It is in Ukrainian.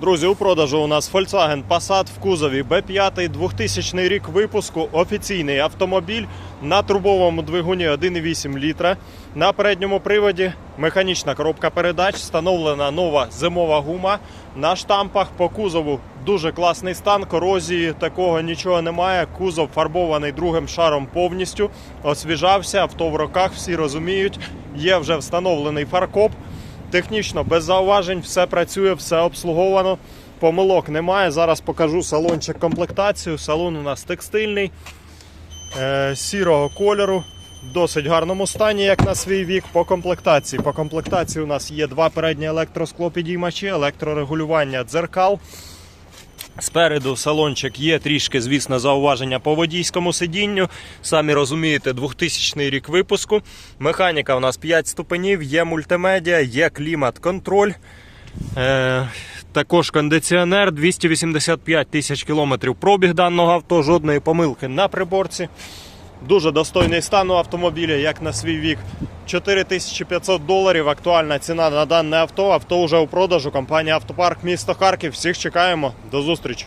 Друзі, у продажу у нас Volkswagen Passat в кузові B5, 2000 рік випуску, офіційний автомобіль на турбовому двигуні 1,8 літра. На передньому приводі механічна коробка передач, встановлена нова зимова гума. На штампах по кузову дуже класний стан, корозії такого нічого немає. Кузов фарбований другим шаром повністю, освіжався, авто в роках, всі розуміють. Є вже встановлений фаркоп. Технічно без зауважень, все працює, все обслуговано. Помилок немає. Зараз покажу салончик комплектацію. Салон у нас текстильний, е, сірого кольору, в досить гарному стані, як на свій вік. По комплектації. По комплектації у нас є два передні електросклопідіймачі, електрорегулювання дзеркал. Спереду салончик є трішки, звісно, зауваження по водійському сидінню. Самі розумієте, 2000 рік випуску. Механіка у нас 5 ступенів, є мультимедіа, є клімат-контроль. Е, також кондиціонер, 285 тисяч кілометрів пробіг даного авто, жодної помилки на приборці. Дуже достойний стан у автомобіля, як на свій вік. 4500 доларів. Актуальна ціна на дане авто. Авто вже у продажу. Компанія Автопарк місто Харків. Всіх чекаємо. До зустрічі.